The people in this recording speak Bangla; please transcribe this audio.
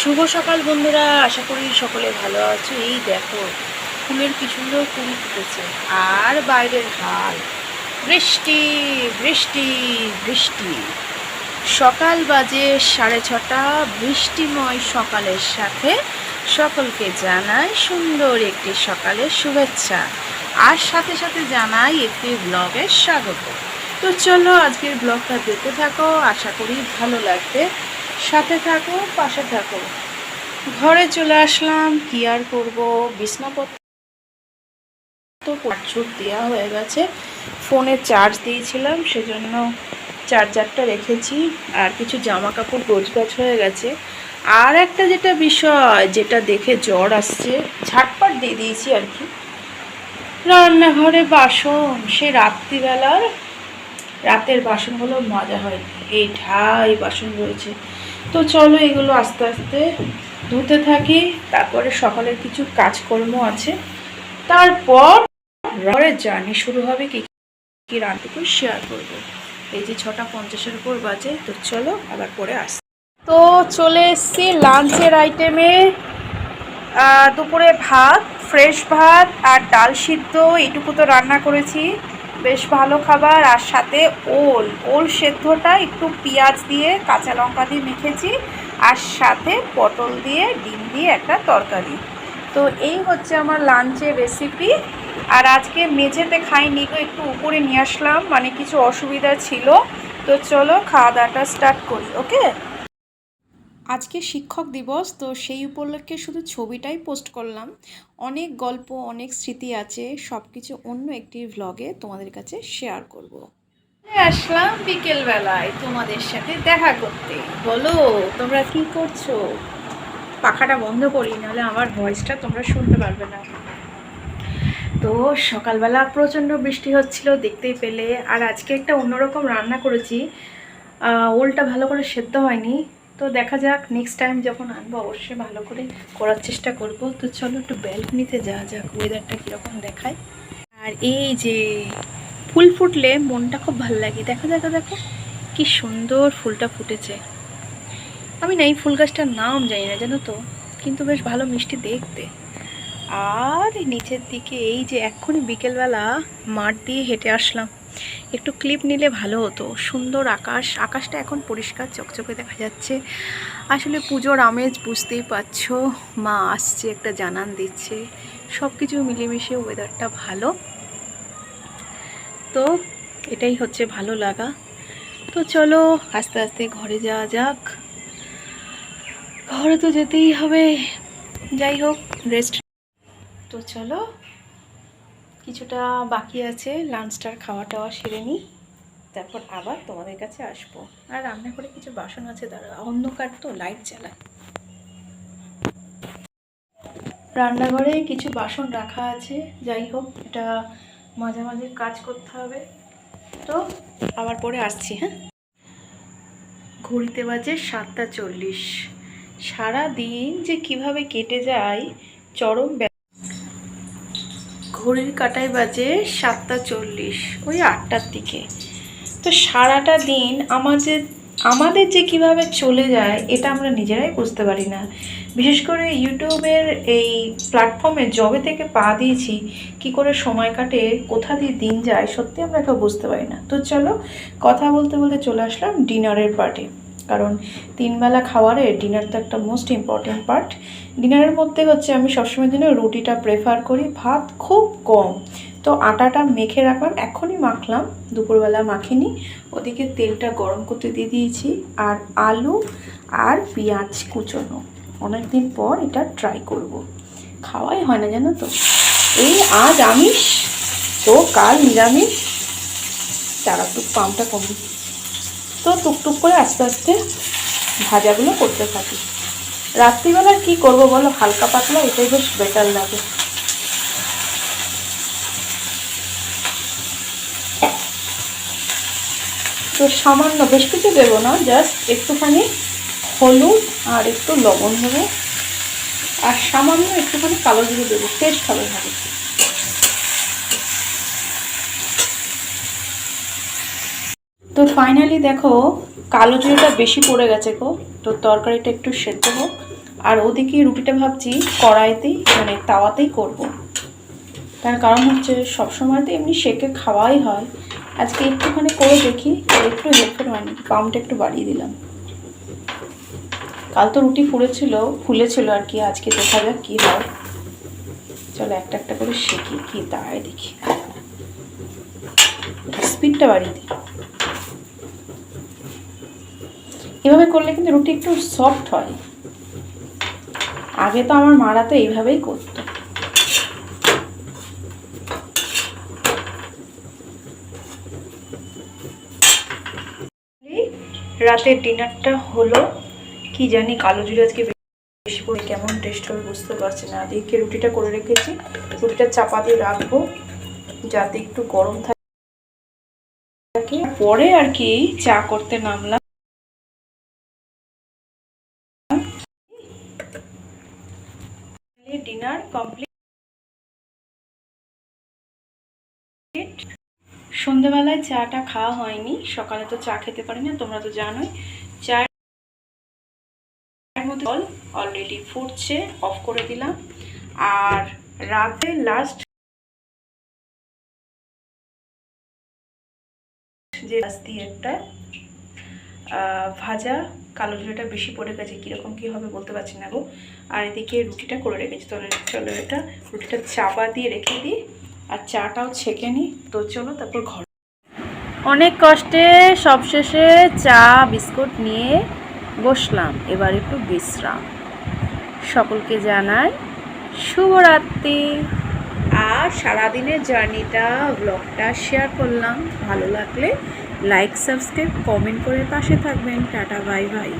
শুভ সকাল বন্ধুরা, আশা করি সকলে ভালো আছো। এই দেখো, ফুলের কি সুন্দর কুড়ি ফুটেছে, আর বাইরের হাল। বৃষ্টি বৃষ্টি বৃষ্টি। সকাল বাজে সাড়ে ছটা, বৃষ্টিময় সকালের সাথে সকলকে জানাই সুন্দর একটি সকালের শুভেচ্ছা। আর সাথে সাথে জানাই একটি ব্লগের স্বাগত। তো চলো আজকের ব্লগটা দেখতে থাকো, আশা করি ভালো লাগবে। সাথে থাকো, পাশে থাকো। ঘরে চলে আসলাম, কি আর করব? বিছনাপত্র তো প্রচুর দেওয়া হয়ে গেছে। ফোনে চার্জ দিয়েছিলাম, সেজন্য চার্জারটা রেখেছি। আর কিছু জামা কাপড় গোছগাছ হয়ে গেছে। আর একটা যেটা বিষয়, যেটা দেখে জ্বর আসছে, ঝাটপাট দিয়ে দিয়েছি আর কি। রান্নাঘরে বাসন, সে রাত্রিবেলার, রাতের বাসনগুলো মজা হয় এই ঢাই বাসন রয়েছে। তো চলো এগুলো আস্তে আস্তে ধুতে থাকি। তারপরে সকালের কিছু কাজকর্ম আছে। তারপর ঘরের জার্নি শুরু হবে কি কি রান্নাটুকু শেয়ার করব। এই যে ছটা পঞ্চাশের উপর বাজে, তো চলো আবার পরে আস তো চলে এসছি লাঞ্চের আইটেমে দুপুরে ভাত ফ্রেশ ভাত আর ডাল সিদ্ধ, এইটুকু তো রান্না করেছি। বেশ ভালো খাবার, আর সাথে ওল। ওল সেদ্ধটা একটু পেঁয়াজ দিয়ে, কাঁচা লঙ্কা দিয়ে মেখেছি, আর সাথে পটল দিয়ে, ডিম দিয়ে একটা তরকারি। তো এই হচ্ছে আমার লাঞ্চের রেসিপি আর আজকে মেঝেতে খাইনি গো, একটু উপরে নিয়ে আসলাম মানে কিছু অসুবিধা ছিল। তো চলো খাওয়া দাওয়াটা স্টার্ট করি ওকে আজকে শিক্ষক দিবস, তো সেই উপলক্ষে শুধু ছবিটাই পোস্ট করলাম। অনেক গল্প, অনেক স্মৃতি আছে সব কিছু অন্য একটি ভ্লগে তোমাদের কাছে শেয়ার করব। আসলাম বিকেলবেলায় তোমাদের সাথে দেখা করতে। বলো, তোমরা কি করছ? পাখাটা বন্ধ করি, নাহলে আমার ভয়েসটা তোমরা শুনতে পারবে না। তো সকালবেলা প্রচণ্ড বৃষ্টি হচ্ছিল, দেখতেই পেলে। আর আজকে একটা অন্যরকম রান্না করেছি। ওলটা ভালো করে সেদ্ধ হয়নি। তো দেখা যাক নেক্সট টাইম যখন আনব অবশ্যই ভালো করে করার চেষ্টা করব। তো চলো একটু ব্যালকনিতে যাওয়া যাক ওয়েদারটা কীরকম দেখায়। আর এই যে ফুল ফুটলে মনটা খুব ভালো লাগে। দেখো দেখো দেখো কি সুন্দর ফুলটা ফুটেছে। আমি না এই ফুল গাছটার নাম জানি না, জানো তো? কিন্তু বেশ ভালো মিষ্টি দেখতে। আর নিচের দিকে এই যে এক্ষুনি বিকেলবেলা মাঠ দিয়ে হেঁটে আসলাম। একটু ক্লিপ নিলে ভালো হতো। সুন্দর আকাশ। আকাশটা এখন পরিষ্কার, চকচকে দেখা যাচ্ছে। আসলে পুজোর আমেজ বুঝতেই পারছ। মা আসছে, একটা জানান দিচ্ছে। সব কিছু মিলেমিশে ওয়েদারটা ভালো। তো এটাই হচ্ছে ভালো লাগা। তো চলো, আস্তে আস্তে ঘরে যাওয়া যাক। ঘরে তো যেতেই হবে। যাই হোক রেস্ট তো চলো, কিছুটা বাকি আছে লাঞ্চটার খাওয়া টাওয়া সেরে নিই। তারপর আবার তোমাদের কাছে আসব। আর রান্না করে কিছু বাসন আছে দাঁড়া অন্ধকার তো লাইট জ্বালায় রান্নাঘরে কিছু বাসন রাখা আছে, যাই হোক, এটা মাঝে মাঝে কাজ করতে হবে। তো, আবার পরে আসছি হ্যাঁ? ঘড়িতে বাজে সাতটা চল্লিশ। সারা দিন যে কীভাবে কেটে যায়, চরম ঘড়ির কাটায় বাজে সাতটা চল্লিশ, ওই আটটার দিকে। তো সারাটা দিন আমাদের আমাদের যে কীভাবে চলে যায়, এটা আমরা নিজেরাই বুঝতে পারি না। বিশেষ করে ইউটিউবের এই প্ল্যাটফর্মে জবে থেকে পা দিয়েছি, কি করে সময় কাটে, কোথা দিয়ে দিন যায়, সত্যি আমরা কেউ বুঝতে পারি না। তো চলো, কথা বলতে বলতে চলে আসলাম ডিনারের পার্টে। কারণ তিনবেলা খাওয়ারে ডিনার তো একটা মোস্ট ইম্পর্টেন্ট পার্ট ডিনারের মধ্যে হচ্ছে আমি সবসময় জন্য রুটিটা প্রেফার করি, ভাত খুব কম। তো আটাটা মেখে রাখলাম, এখনই মাখলাম, দুপুরবেলা মাখিনি। ওদিকে তেলটা গরম করতে দিয়ে দিয়েছি, আর আলু আর পেঁয়াজ কুচোনো। অনেক দিন পর এটা ট্রাই করব। খাওয়াই হয় না জানো তো? এই আজ আমিষ, তো কাল নিরামিষ। তারা একটু পামটা কমি তো টুকটুক করে আস্তে আস্তে ভাজাগুলো করতে থাকি। রাত্রিবেলা কি করব বলো? হালকা পাতলা, এটাই বেশ বেটার লাগে। তো সামান্য বেশ কিছু দেবো না জাস্ট একটুখানি হলুদ আর একটু লবণ দেবো আর সামান্য একটুখানি কালো জিরে দেবো টেস্ট হবে ভালো তো ফাইনালি দেখো, কালো জিরেটা বেশি পড়ে গেছে গো। তো তরকারিটা একটু সেদ্ধ হোক। আর ওদিকে রুটিটা ভাবছি কড়াইতেই মানে তাওয়াতেই করব। তার কারণ হচ্ছে সবসময় তো এমনি সেকে খাওয়াই হয়। আজকে একটুখানি করে দেখি একটু হেল্পফুল হয়নি পাউন্ডটা একটু বাড়িয়ে দিলাম। কাল তো রুটি ফুলেছিল ফুলেছিল আর কি, আজকে দেখা যাক কী হয়। চলো একটা একটা করে শেখি কি দাঁড়ায় দেখি। স্পিডটা বাড়িয়ে দিই। এভাবে করলে কিন্তু রুটি একটু সফট হয়। আগে তো আমার মারা তো এইভাবেই করতো। রাতের ডিনারটা হলো, কি জানি কালো জিরে আজকে বেশি করে কেমন টেস্ট হবে বুঝতে পারছি না। দিকে রুটিটা করে রেখেছি, রুটিটা চাপা দিয়ে রাখব, যাতে একটু গরম থাকে। পরে আর কি চা করতে নামলাম ডিনার কমপ্লিট সন্ধেবেলায় চাটা খাওয়া হয়নি, সকালে তো চা খেতে পারি না, তোমরা তো জানোই। চায়ের মধ্যে জল অলরেডি ফুটছে অফ করে দিলাম। আর রাতে লাস্ট যে একটা ভাজা কালো জিরাটা বেশি পড়ে গেছে, কীরকম কী হবে বলতে পারছি না গো। আর এদিকে রুটিটা করে রেখেছি, তো চলো এটা রুটিটা চাপা দিয়ে রেখে দিই, আর চাটাও ছেঁকে নিই। তো চলো তারপর ঘর। অনেক কষ্টে সবশেষে চা, বিস্কুট নিয়ে বসলাম। এবার একটু বিশ্রাম। সকলকে জানাই শুভরাত্রি। আর সারাদিনের জার্নিটা ব্লগটা শেয়ার করলাম। ভালো লাগলে লাইক সাবস্ক্রাইব কমেন্ট করে পাশে থাকবেন। Tata bye bye